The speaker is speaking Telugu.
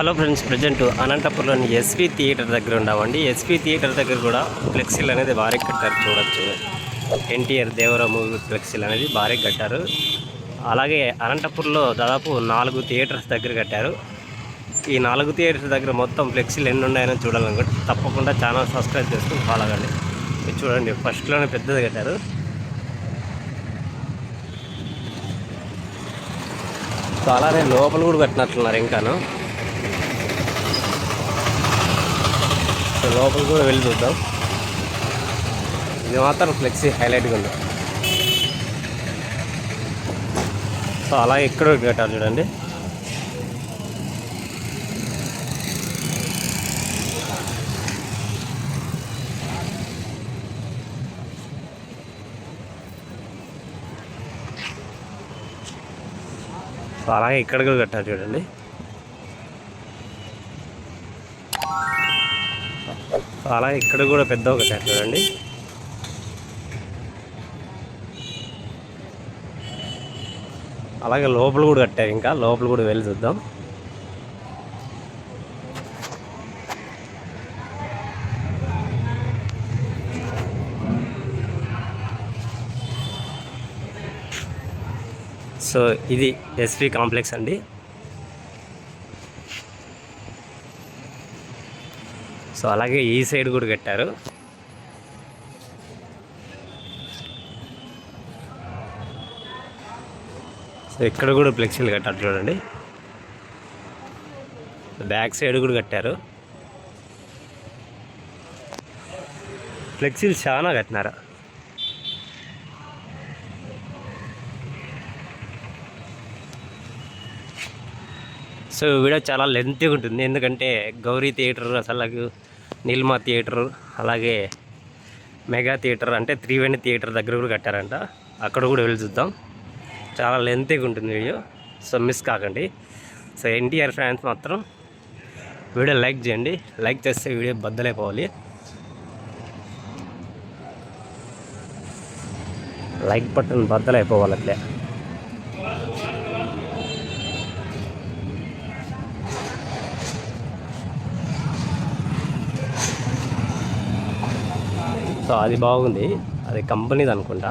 హలో ఫ్రెండ్స్ ప్రజెంట్ అనంతపురంలోని ఎస్పీ థియేటర్ దగ్గర ఉన్నామండి. ఎస్పీ థియేటర్ దగ్గర కూడా ఫ్లెక్సీలు అనేది భారీ కట్టారు చూడొచ్చు. ఎన్టీఆర్ దేవర మూవీ ఫ్లెక్సీలు అనేది భారీ కట్టారు. అలాగే అనంతపురంలో దాదాపు నాలుగు థియేటర్స్ దగ్గర కట్టారు. ఈ నాలుగు థియేటర్స్ దగ్గర మొత్తం ఫ్లెక్సీలు ఎన్ని ఉన్నాయని చూడాలనుకుంటే తప్పకుండా ఛానల్ సబ్స్క్రైబ్ చేసుకుని ఫాలో అవ్వండి ఇది చూడండి ఫస్ట్లోనే పెద్దది కట్టారు. చాలానే అలానే లోపల కూడా కట్టినట్లున్నారు ఇంకాను. లోపల కూడా వెళ్ళి చూద్దాం. ఇది మాత్రం ఫ్లెక్సీ హైలైట్గా ఉంది. సో అలా ఇక్కడ కట్టారు చూడండి. సో అలాగే ఇక్కడ కూడా కట్టారు చూడండి. అలాగే ఇక్కడ కూడా పెద్ద కట్టారు చూడండి. అలాగే లోపల కూడా కట్టారు ఇంకా. లోపల కూడా వెళ్ళి చూద్దాం. సో ఇది ఎస్పీ కాంప్లెక్స్ అండి. సో అలాగే ఈ సైడ్ కూడా కట్టారు. సో ఇక్కడ కూడా ఫ్లెక్సీలు కట్టారు చూడండి. బ్యాక్ సైడ్ కూడా కట్టారు. ఫ్లెక్సీలు చాలా కట్టినారు. సో వీడియో చాలా లెంతీగా ఉంటుంది. ఎందుకంటే గౌరీ థియేటర్ అసలు నీల్మా థియేటర్ అలాగే మెగా థియేటర్ అంటే త్రివేణి థియేటర్ దగ్గర కూడా కట్టారంట. అక్కడ కూడా వెళ్ళి చూద్దాం. చాలా లెంతీగా ఉంటుంది వీడియో. సో మిస్ కాకండి. సో ఎన్టీఆర్ ఫ్యాన్స్ మాత్రం వీడియో లైక్ చేయండి. లైక్ చేస్తే వీడియో బద్దలైపోవాలి. లైక్ బటన్ బద్దలైపోవాలి అట్లే. సో అది బాగుంది. అది కంపెనీది అనుకుంటా